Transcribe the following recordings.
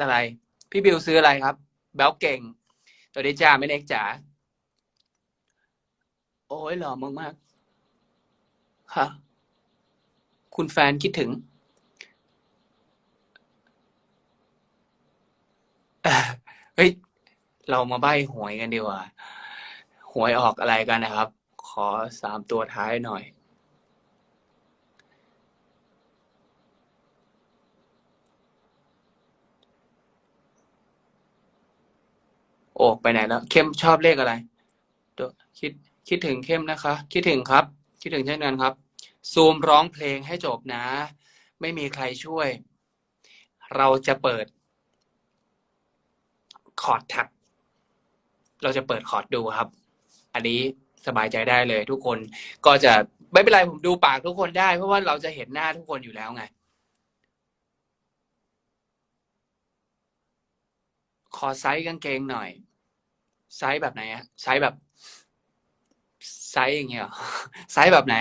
อะไร พี่บิวซื้ออะไรครับ แบลเก่งตัวนี้จ้าไม่เล็กจ๋าโอ้ยหล่อมากมากค่ะคุณแฟนคิดถึงเอ่อเฮ้ย เรามาใบ้หวยกันดีกว่า หวยออกอะไรกันนะครับ ขอสามตัวท้ายหน่อย โอ้ไปไหนแล้ว เข้มชอบเลขอะไรตัวคิดคิดถึงเข้มนะคะ คิดถึงครับ คิดถึงเช่นกันครับ ซูมร้องเพลงให้จบนะ ไม่มีใครช่วย เราจะเปิด คอร์ดแท็บเราจะเปิดคอร์ดดูครับ อันนี้สบายใจได้เลยทุกคนก็จะไม่เป็นไรผมดูปากทุกคนได้ เพราะว่าเราจะเห็นหน้าทุกคนอยู่แล้วไง ขอไซส์กางเกงหน่อย ไซส์แบบไหนอะไซส์แบบ ไซส์อย่างเงี้ยหรอไซส์แบบไหน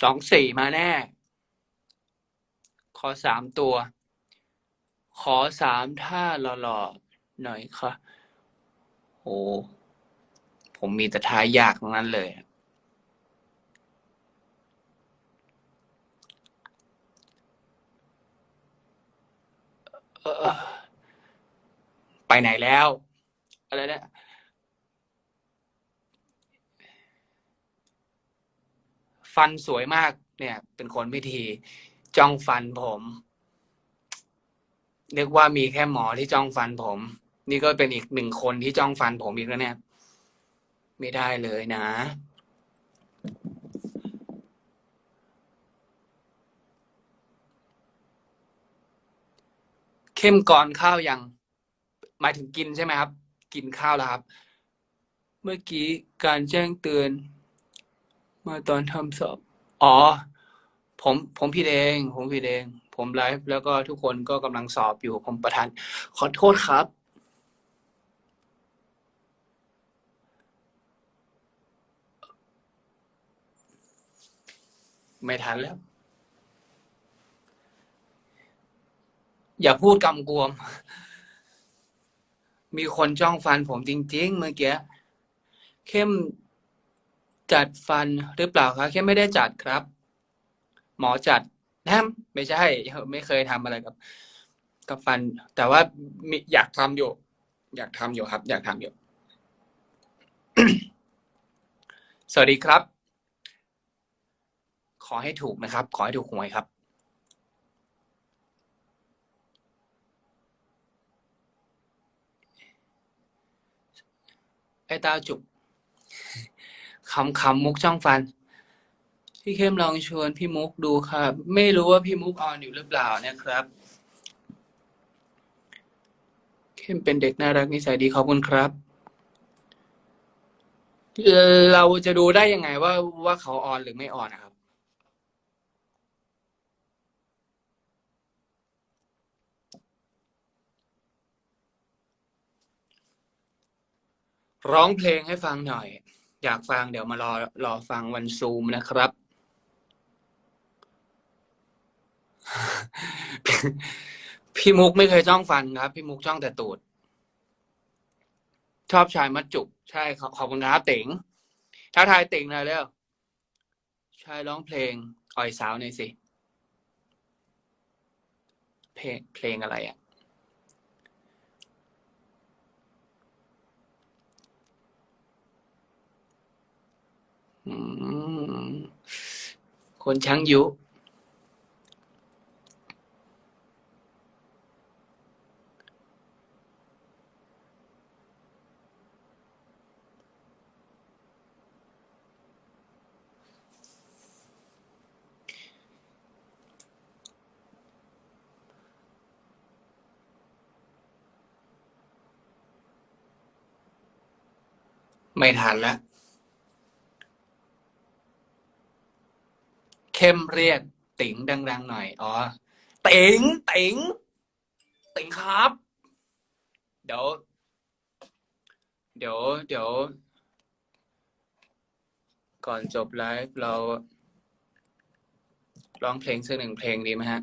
สองสี่มาแน่ ขอสามตัว ขอสามท่าหล่อๆหน่อยค่ะ โอ้ ผมมีแต่ท่ายยากทั้งนั้นเลย ไปไหนแล้ว อะไรนะฟันสวยมากเนี่ย เป็นคนพิธีจ้องฟันผมนึกว่ามีแค่หมอที่จ้องฟันผม นี่ก็เป็นอีกหนึ่งคนที่จ้องฟันผมอีกแล้วเนี่ย ไม่ได้เลยนะ เข้มก่อนข้าวยังหมายถึงกินใช่ไหมครับ กินข้าวแล้วครับ เมื่อกี้การแจ้งเตือน มาตอนทำสอบ อ๋อ ผมผมผิดเอง ผมผิดเอง ผมไลฟ์แล้วก็ทุกคนก็กำลังสอบอยู่ผมประธาน ขอโทษครับ ไม่ทันแล้ว อย่าพูดกำกวม มีคนจ้องฟันผมจริง ๆ เมื่อกี้ เข้มจัดฟันหรือเปล่าครับเข้มไม่ได้จัดครับ หมอจัดนะไม่ใช่ ไม่เคยทำอะไรกับ กับฟัน แต่ว่ามีอยากทำอยู่ อยากทำอยู่ครับ อยากทำอยู่ สวัสดีครับ ขอให้ถูกนะครับ ขอให้ถูกหวยครับ ไอ้ตาจุกคำคำมุกช่องฟัน พี่เข้มลองชวนพี่มุกดูครับ ไม่รู้ว่าพี่มุกออนอยู่หรือเปล่านะครับ เข้มเป็นเด็กน่ารักนิสัยดีขอบคุณครับเราจะดูได้ยังไงว่าว่าเขาออนหรือไม่ออนนะครับ ร้องเพลงให้ฟังหน่อย อยากฟังเดี๋ยวมารอรอฟังวันซูมนะครับ พี่มุกไม่เคยจ้องฟันครับ พี่มุกจ้องแต่ตูด ชอบชายมัดจุก ใช่ครับขอบคุณครับติ๋งท้าทายติ๋งหน่อยเร็วชายร้องเพลง อ่อยสาวหน่อยสิเพลงเพลงอะไรอะ คนช้างยุ ไม่ทันแล้ว เข้มเรียกติ๋งดัง ๆ หน่อย อ๋อติ๋งติ๋งติ๋งครับ เดี๋ยว เดี๋ยว เดี๋ยว ก่อนจบไลฟ์เราร้องเพลงสักหนึ่งเพลงดีไหมฮะ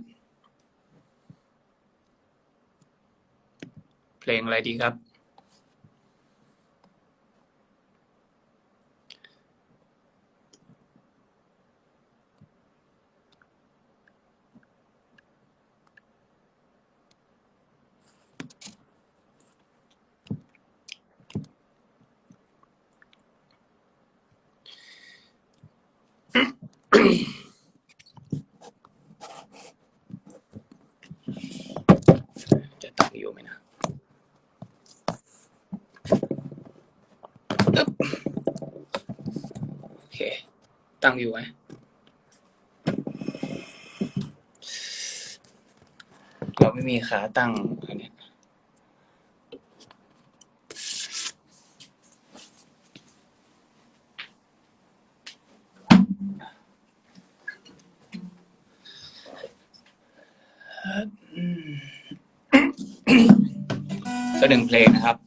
เพลงอะไรดีครับ จะตั้งอยู่ไหมนะโอเค ตั้งอยู่ไหมเราไม่มีขาตั้งอันเนี้ยอืม สั กหนึ่งเพลงนะครับ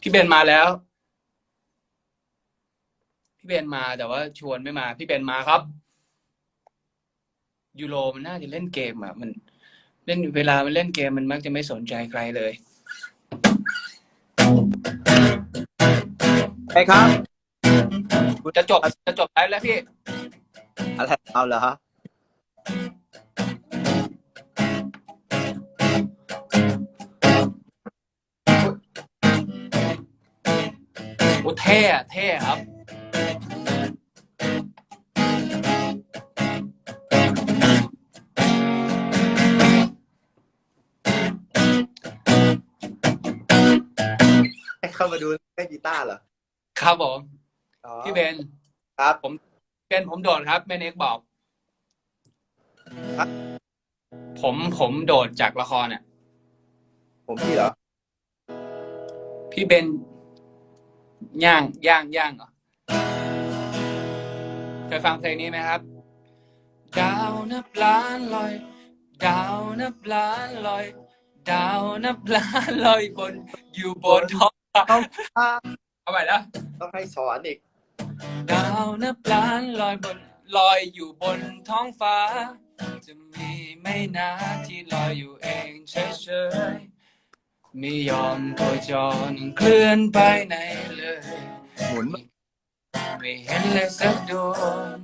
พี่เบนมาแล้ว พี่เบนมาแต่ว่าชวนไม่มา พี่เบนมาครับ ยูโรมันน่าจะเล่นเกมอะ มัน เล่นเวลามันเล่นเกมมันมักจะไม่สนใจใครเลย ใช่ครับจะจบจะจบไลฟ์แล้วพี่อะไรเอาเหรอฮะโอ้เท่อะเท่ครับ ให้เข้ามาดูเล่นกีตาร์เหรอ ครับผมอ๋อพี่เบนครับ เบนผมโดดครับแม่เน็กบอกครับ ผมผมโดดจากละครอะ ผมพี่เหรอ พี่เบนย่างย่างย่างเหรอเคยฟังเพลงนี้ไหมครับ ดาวนับล้านลอย ดาวนับล้านลอย ดาวนับล้านลอยบนอยู่บนท้องฟ้าต้องอ่า เอาใหม่แล้วต้องให้สอนอีก ดาวนับล้านลอยบนลอยอยู่บนท้องฟ้า จะมีไม่นาที่ลอยอยู่เองเฉยๆไม่ยอมโคจรเคลื่อนไปไหนเลย หมุนไม่เห็นเลยสักดวง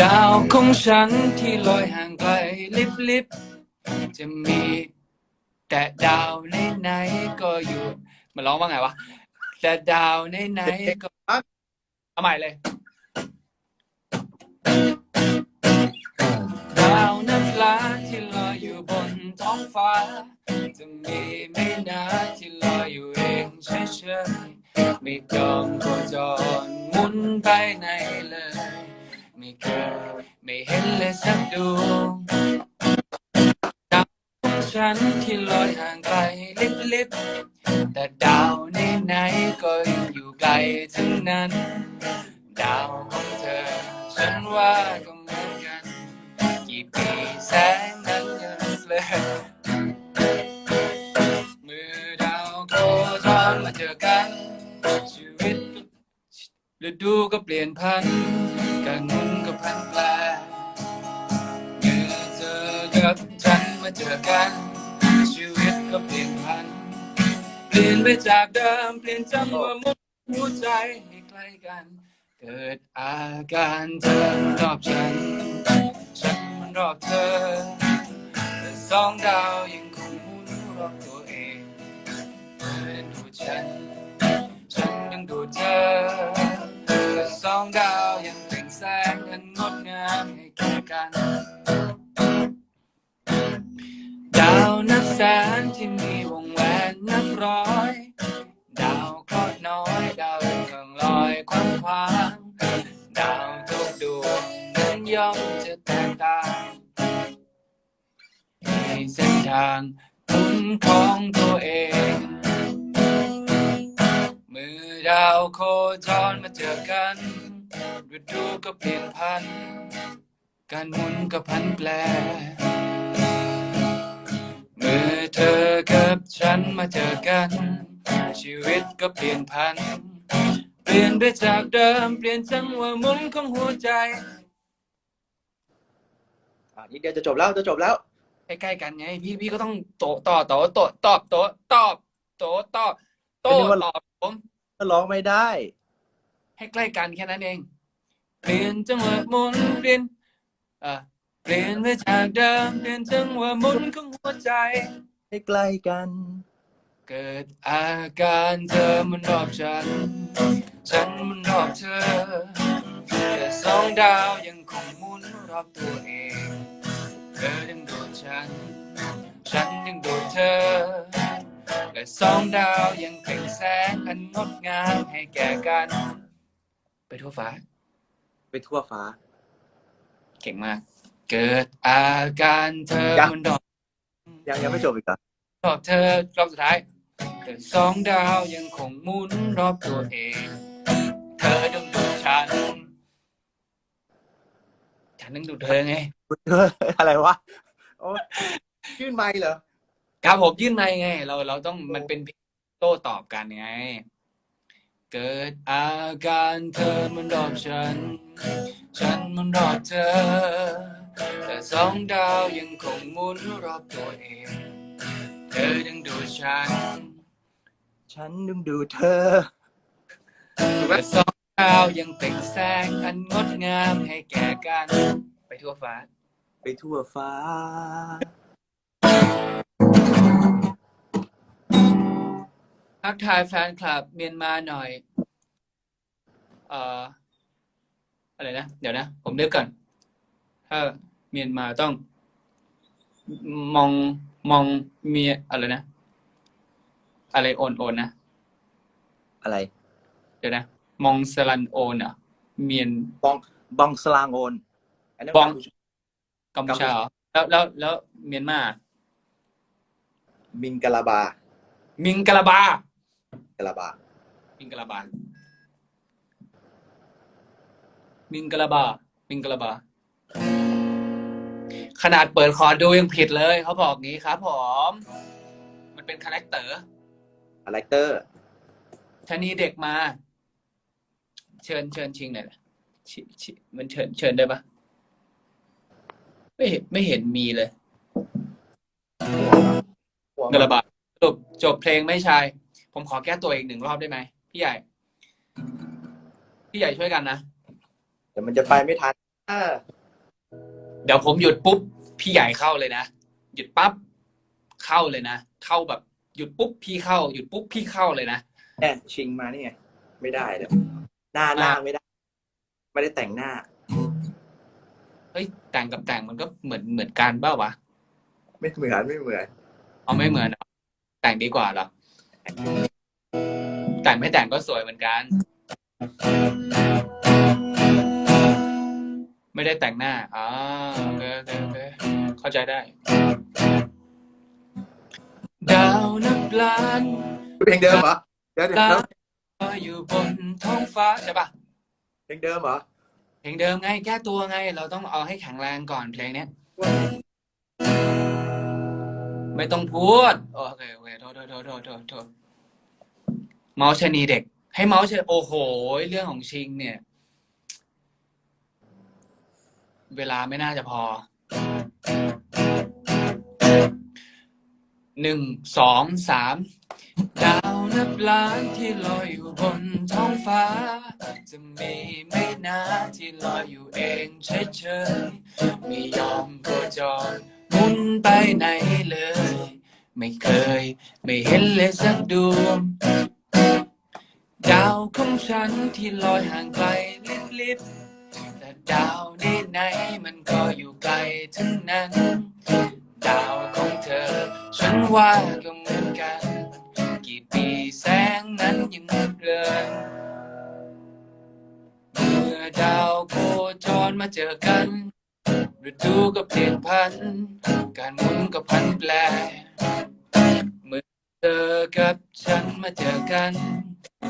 ดาวของฉันที่ลอยห่างไกลลิบลิบๆจะมี แต่ดาวในไหนๆก็อยู่ มันร้องว่าไงวะแต่ดาวในไหนๆก็เอาใหม่เลย ดาวนับล้านที่ลอยอยู่บนท้องฟ้า จะมีไม่นาที่ลอยอยู่เองเฉยๆไม่ยอมโคจรหมุนไปไหนเลย ไม่เคยไม่เห็นเลยสักดวงดาวของ ฉันที่ลอยห่างไกลลิบลิบแต่ดาวในไหนก็ยังอยู่ไกลทั้งนั้น ดาวของเธอ ฉันว่าก็เหมือนกัน กี่ปีแสงนั้นยังเลยมือดาวโคจรมาเจอกัน ชีวิตฤดูก็เปลี่ยนพันการหมุน มาเจอกัน ชีวิตก็เปลี่ยนพัน เปลี่ยนไปจากเดิม เปลี่ยนจังหวะมุดหัวใจให้ใกล้กัน เกิดอาการเธอรอบฉัน ฉันมันรอบเธอแต่สองดาวยังคงหมุนรอบตัวเองเธอนั้นดูฉัน ฉันยังดูเธอแต่สองดาวยังเปล่งแสงอันงดงามให้แก่กัน แสนที่มีวงแหวนนับร้อย ดาวเคราะห์น้อยดาวยังกำลังลอยคว้างคว้างดาวทุกดวงนั้นย่อมจะแตกต่างในเส้นทางหมุนของตัวเอง มือดาวโคจรมาเจอกันฤดูก็เปลี่ยนพัน การหมุนก็พันแปร เมื่อเธอกับฉันมาเจอกัน ชีวิตก็เปลี่ยนพัน เปลี่ยนไปจากเดิม เปลี่ยนจังหวะหมุนของหัวใจ อ่านี่เดียวจะจบแล้วจะจบแล้ว ใกล้ๆกันไง พี่พี่ก็ต้องโตต่อโตโตตอบโตตอบโตตอบโตตอบผม ก็ร้องไม่ได้ ให้ใกล้กันแค่นั้นเอง เปลี่ยนจังหวะหมุนเปลี่ยนอ่า เปลี่ยนไปจากเดิมเปลี่ยนจังหวะหมุนของหัวใจ ให้ใกล้กัน เกิดอาการเธอมันรอบฉัน ฉันมันรอบเธอแต่สองดาวยังคงหมุนรอบตัวเอง เธอยังโดดฉัน ฉันยังโดดเธอ และสองดาวยังเปล่งแสงอันงดงามให้แก่กัน ไปทั่วฟ้า ไปทั่วฟ้า เก่งมาก เกิดอาการเธอยัง มันดอกยังยังไม่จบอีกเหรอรอบเธอรอบสุดท้ายแต่สองดาวยังคงหมุนรอบตัวเอง เธอต้องดูฉัน ฉันต้องดูเธอไงอะไรวะโอ้ยื่นไมค์เหรอ ครับผมยื่นในไง เราเราต้องมันเป็นโต้ตอบกันไง เกิดอาการเธอมันรอบฉัน ฉันมันรอบเธอ แต่สองดาวยังคงหมุนรอบตัวเอง เธอต้องดูฉัน ฉันดึงดูเธอแต่สองดาวยังเปล่งแสงอันงดงามให้แก่กัน ไปทั่วฟ้า ไปทั่วฟ้า ทักทายแฟนคลับเมียนมาหน่อย เอ่อ อะไรนะ เดี๋ยวนะ ผมนึกก่อน ถ้าเมียนมาต้อง มองมองเมียอะไรนะ อะไรโอนโอนนะ อะไร เดี๋ยวนะ มองสลันโอนอะ เมียนบองบองสลางโอนอันนั้นบองกัมพูชากัมพูชาเหรอแล้วแล้วแล้วเมียนมามิงกะลาบา มิงกะลาบากะลาบา มิงกะลาบา มิงกะลาบา มิงกะลาบา ขนาดเปิดคอร์ดดูยังผิดเลยเขาบอกงี้ครับผม มันเป็นคาแรคเตอร์คาแรคเตอร์ชะนีเด็กมา เชิญเชิญชิงหน่อยนะชิชิมันเชิญเชิญได้ปะไม่เห็นไม่เห็นมีเลยกระบาดสรุปจบเพลงไม่ชายผมขอแก้ตัวอีกหนึ่งรอบได้ไหมพี่ใหญ่ พี่ใหญ่ช่วยกันนะเดี๋ยวมันจะไปไม่ทันอ่า เดี๋ยวผมหยุดปุ๊บพี่ใหญ่เข้าเลยนะหยุดปั๊บเข้าเลยนะเข้าแบบหยุดปุ๊บพี่เข้าหยุดปุ๊บพี่เข้าเลยนะแน่ชิงมานี่ไงไม่ได้เลยหน้าหน้าไม่ได้ ไม่ได้แต่งหน้าเฮ้ยแต่งกับแต่งมันก็เหมือนเหมือนกันเปล่าวะไม่เหมือนไม่เหมือนเอาไม่เหมือนเหรอแต่งดีกว่าเหรอแต่งไม่แต่งก็สวยเหมือนกัน ไม่ได้แต่งหน้าอ่าโอเคโอเคโอเคเข้าใจได้ ดาวนับล้านเพลงเดิมเหรอเดี๋ยวเดี๋ยวล้าเดี๋ยวนลอยอยู่บนท้องฟ้าใช่ปะเพลงเดิมเหรอเพลงเดิมไงแก้ตัวไง เราต้องเอาให้แข็งแรงก่อนเพลงเนี้ยไม่ต้องพูดโอเคโอเคโทษโทษโทษโทษโทษโทษเมาส์ชะนีเด็ก ให้เมาส์ชะโอ้โห เรื่องของชิงเนี่ย เวลาไม่น่าจะพอหนึ่งสองสามดาวนับล้านที่ลอยอยู่บนท้องฟ้า จะมีไม่นาที่ลอยอยู่เองเฉยๆไม่ยอมโคจรมุนไปไหนเลย ไม่เคย ไม่เห็นเลยสักดวงดาวของฉันที่ลอยห่างไกลลิบๆ แต่ดาวที่ไหนมันก็อยู่ไกลทั้งนั้น ดาวของเธอ ฉันว่าก็เหมือนกัน กี่ปีแสงนั้นยังเรือนเมื่อดาวโคจรมาเจอกันฤดูก็เปลี่ยนพัน การหมุนก็พันแปรเมื่อเธอกับฉันมาเจอกัน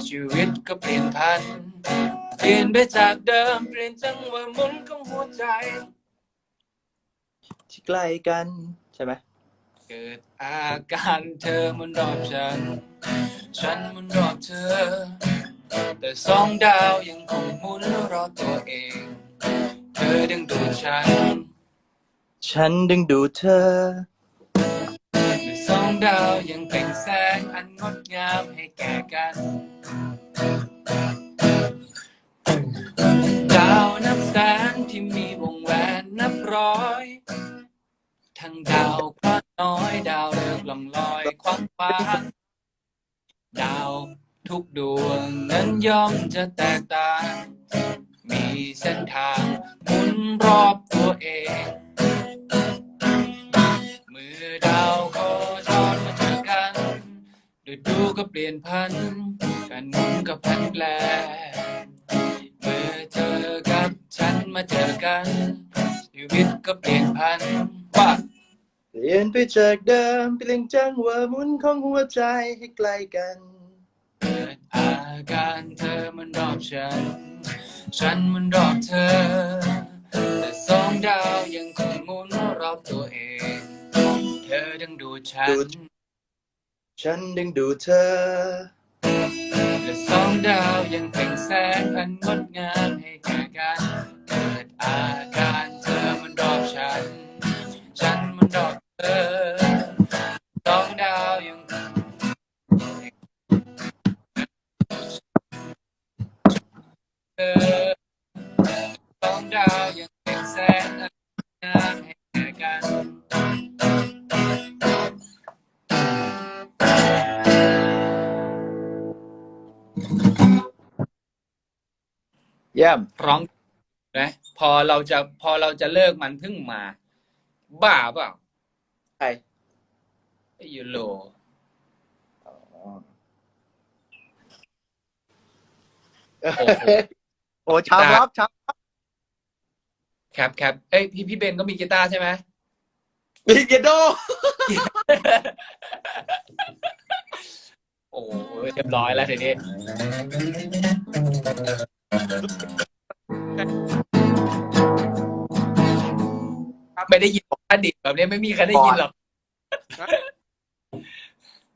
ชีวิตก็เปลี่ยนพัน เปลี่ยนไปจากเดิมเปลี่ยนจังหวะหมุนของหัวใจ ที่ใกล้กันใช่ไหมเกิดอาการเธอมันรอบฉัน ฉันมันรอบเธอ แต่สองดาวยังคงหมุนรอบตัวเอง เธอดึงดูดฉันฉันดึงดูดเธอ แต่สองดาวยังเปล่งแสงอันงดงามให้แก่กัน ดาวนับแสนที่มีวงแหวนนับร้อย ทั้งดาวคว้าน้อยดาวเรืองล่องลอยควางฟ้าดาวทุกดวงนั้นย่อมจะแตกต่าง มีเส้นทางหมุนรอบตัวเอง มือดาวโคจรมาเจอกันฤดูก็เปลี่ยนพัน การหมุนก็พันแปร เมื่อเธอกับฉันมาเจอกันชีวิตก็เปลี่ยนพันว่าเปลี่ยนไปจากเดิมเปลี่ยนจังหวะหมุนของหัวใจให้ใกล้กันเกิดอาการเธอมันรอบฉัน ฉันมันรอบเธอ แต่สองดาวยังคงหมุนรอบตัวเอง เธอดึงดูดฉันดูดฉันดึงดูดเธอ และสองดาวยังเปล่งแสงอันงดงามให้แก่กันเกิดอาการเธอมันรอบฉัน ฉันมันรอบเธอสองดาวยังเธอสองดาวยังเปล่งแสงอันงดงาม เยี่ยมร้องนะพอเราจะพอเราจะเลิกมันเพิ่งมา บ้าเปล่าใครไอ้ยูโรอ๋อโอ้โหโอ้ชาวร็อกชาวครับครับเอ้ยพี่พี่เบนก็มีกีตาร์ใช่ไหมลิเกโดโอ้โหเรียบร้อยแล้วทีนี้ ไม่ได้ยินอดีตแบบนี้ไม่มีใครได้ยินหรอก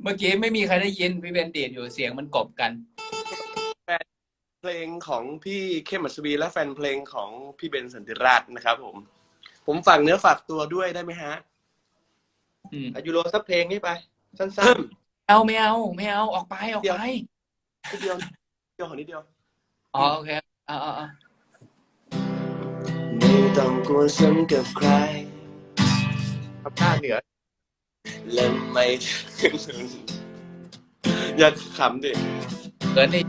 เมื่อกี้ไม่มีใครได้ยินพี่เบนดีดอยู่เสียงมันกบกัน เพลงของพี่เข้มอัศวีและแฟนเพลงของพี่เบนสันติราชนะครับ ผม ผมฝากเนื้อฝากตัวด้วยได้ไหมฮะอืมอายูโรสักเพลงนี้ไป สั้นเอาไม่เอาไม่เอาออกไปออกไปนิดเดียวนิดเดียวขอนิดเดียว อ๋อโอเคเอ๋อาเอาไม่ต้องกลัวซ้ำกับใครๆทำหน้าเหนือ และไม่อยากขำดิเกินดิ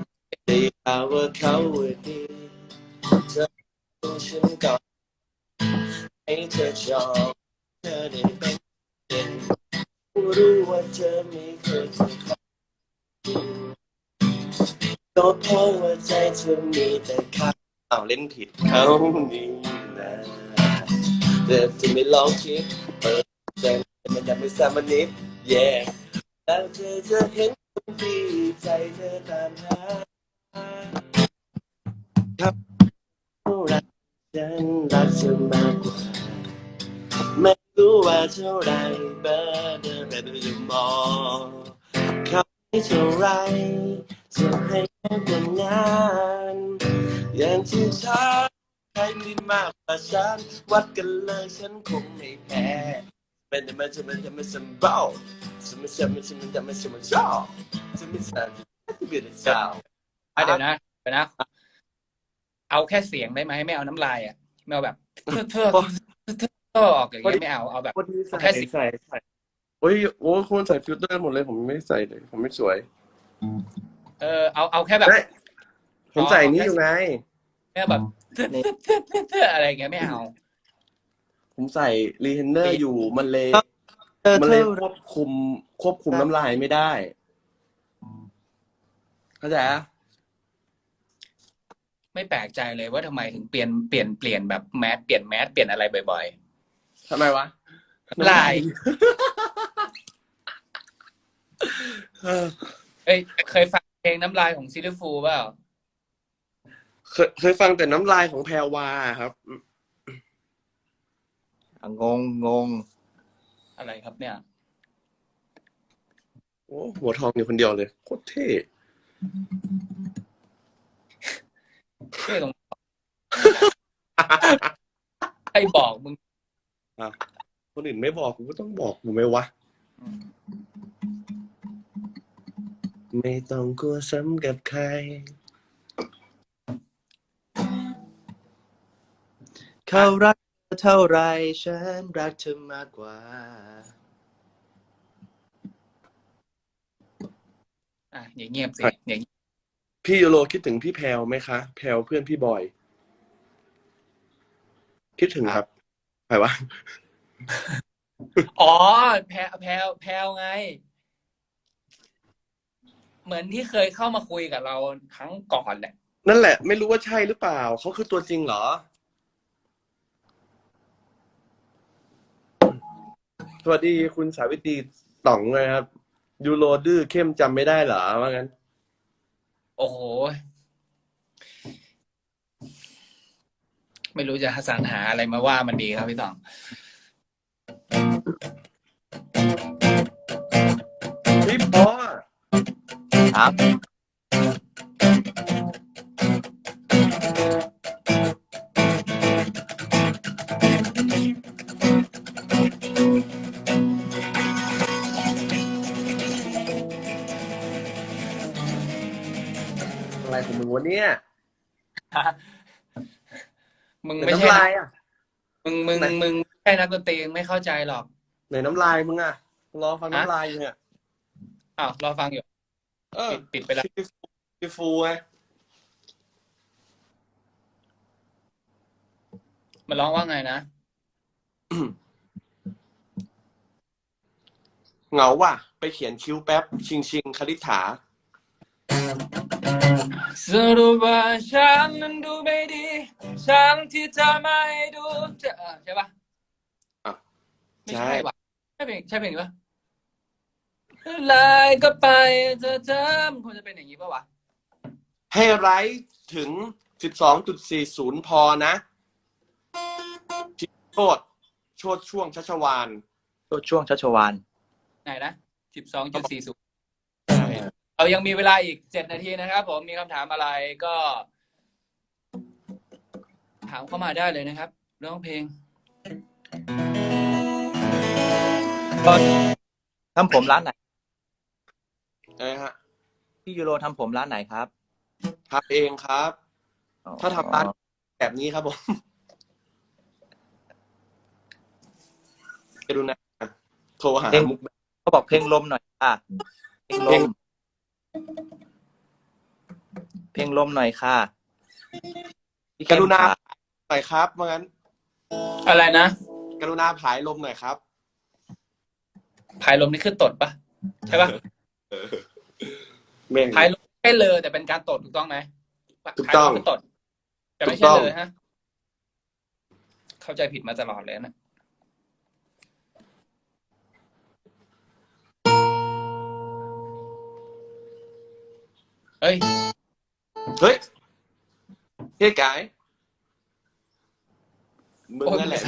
ได้ข่าวว่าเขาว่าดีเธอรู้ฉันก่อนให้เธอชอบเธอได้เป็นเด่นรู้ว่าเธอไม่เคยจะขอ ก็เพราะว่าใจเธอมีแต่เขาอ้าวเล่นผิดเขานี่นะเธอจะไม่ลองคิดเปิดใจมันจะไม่ซ้ำมันนิด yeah แล้วเธอจะเห็นคนที่ใจเธอตามหาครับเท่าไรฉันรักเธอมากกว่าไม่รู้ว่าเท่าไรเบอร์เดิมแต่ดูจะมองเขาให้เท่าไรจะให้ แค่เป็นงาน อย่างที่ฉันใครมีมากกว่าฉัน วัดกันเลยฉันคงไม่แพ้เป็นแต่มันจะมันจะมันสมบูรณ์สมจะมันจะมันจะมันจะมันชอบจะไม่สั่นจะไม่ได้เจ้าอะเดี๋ยวนะเดี๋ยวนะ เอาแค่เสียงได้ไหมไม่เอาน้ำลายอะไม่เอาแบบเพื่อเพื่อเพื่อออกอย่างเงี้ยไม่เอาเอาแบบวันนี้ใส่แค่ใส่ใส่โอ้ยโอ้คุณใส่ฟิลเตอร์หมดเลย ผมไม่ใส่เลย ผมไม่สวย เออเอาเอาแค่แบบได้ผมใส่นี้อยู่ไง แค่แบบอะไรอย่างเงี้ยไม่เอา ผมใส่รีเทนเนอร์อยู่มันเลยเธอมันเธเลยอควบคุม ควบคุมน้ำลายไม่ได้ เข้าใจอะไม่แปลกใจเลยว่าทำไมถึงเปลี่ยนเปลี่ยนเปลี่ยนแบบแมสเปลี่ยนแมสเปลี่ยนอะไรบ่อย ทำไมวะน้ำลาย เออๆ เอ้ยเคยฟังเพ ลงน้ำลายของซิลลิฟูเปล่าเคยเคยฟังแต่น้ำลายของแพรวาครับ อะงงงงอะไรครับเนี่ย โอ้หัวทองอยู่คนเดียวเลยโคตรเท่เท่ตรงใครบอกมึงคนอื่นไม่บอกกูก็ต้องบอกกูไหมวะ ไม่ต้องกลัวซ้ำกับใคร เขารักเธอเท่าไรฉันรักเธอมากกว่า อะอย่าเงียบสิครับอย่าเงียบพี่ยูโรคิดถึงพี่แพลวไหมคะ แพลวเพื่อนพี่บอย คิดถึงครับใครวะ อ๋อ แพลแพลแพลไง เหมือนที่เคยเข้ามาคุยกับเราครั้งก่อนแหละนั่นแหละ ไม่รู้ว่าใช่หรือเปล่า เขาคือตัวจริงเหรอ สวัสดีคุณสาวิตรีต่องนะครับ ยูโรดื้อเข้มจำไม่ได้เหรอว่างั้น โอ้โห ไม่รู้จะสรรหาอะไรมาว่ามันดีครับพี่ตอง ครับอะไรของมึงวะเนี่ยมึงไหนไม่ใช่น้ำลานักยอะ มึงมึงไหน มึงไม่ใช่นักดนตรีไม่เข้าใจหรอกไหนน้ำลายมึงอะรอฟังฮะน้ำลายอยู่เนี่ยอ้าวรอฟังอยู่ เออปิดปิดไปแล้วพี่ฟูพี่ฟูไงมันร้องว่าไงนะ เหงาว่ะ ไปเขียนคิ้วแป๊บ ชิงชิงคลิษฐาสรุปว่าฉันนั้นดูไม่ดีฉันที่เธอไม่ดูเธอเออใช่ปะอะไม่ใช่ใช่ปะใช่เพลงใช่เพลงนี้ปะ ลายก็ไปเธอเธอมันควรจะเป็นอย่างนี้ปะวะให้ไร้ถึง 12.40 พอนะชิโชดโชดช่วงชัชวานช่วงชัชวานไหนนะสิบสองจุดสี่ศูนย์เรายังมีเวลาอีกเจ็ดนาทีนะครับผมมีคำถามอะไรก็ ถามเข้ามาได้เลยนะครับร้องเพลงทำผมร้านไหน นะฮะพี่ยูโรทำผมร้านไหนครับทำเองครับ อ๋อถ้าทำร้านแบบนี้ครับผมไปดูนะโทรหามุกเขาบอกเพลงลมหน่อยค่ะ เพลงลมเพลงลมหน่อยค่ะพี่กเข้มรุณาค่ะหน่อยครับว่างั้น อะไรนะกรุณาผายลมหน่อยครับพายลมนี่คือตดปะใช่ปะ แม่ง พายลมแค่เลอแต่เป็นการตดถูกต้องไหมถูกต้องพายลมคือตดแต่ไม่ถูกต้องใช่เลอฮะ เข้าใจผิดมาตลอดเลยนะเฮ้ย เฮ้ยเฮ้ยกายมึงโอ้ยนั่นแหละ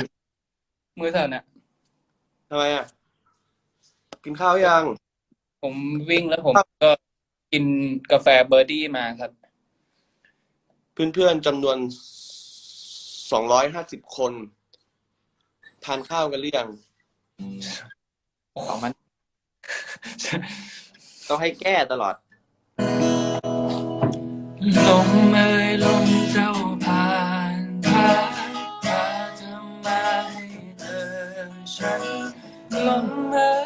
มือเธอน่ะทำไมอะ กินข้าวยัง ผมวิ่งแล้วผมก็ กินกาแฟเบอร์ดี้มาครับ เพื่อนๆจำนวนสองร้อยห้าสิบคน ทานข้าวกันหรือยังสองมันต้องให้แก้ตลอด ลมเอ่ยลมเจ้าผ่านพาพาเธอมาให้เจอฉันลมเอ่ย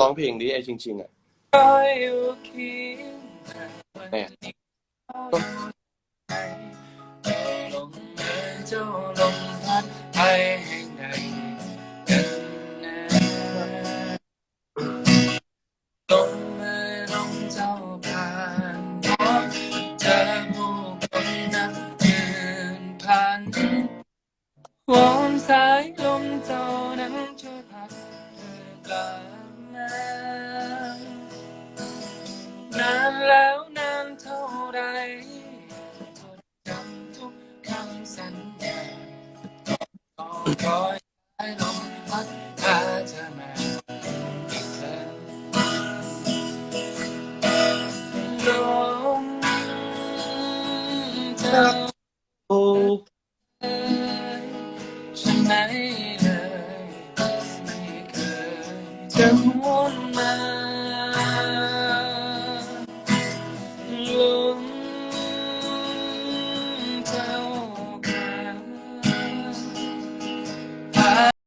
ร้องเพลงนี้ไอ้จริง ๆอะคอยอยู่เคียงข้างวันนี้ลมเจ้าลมพัดไปให้นกันแน่ลมเอ่ยลา นานแล้วนานเท่าไรจำทุกคำสัญญาต้อคอย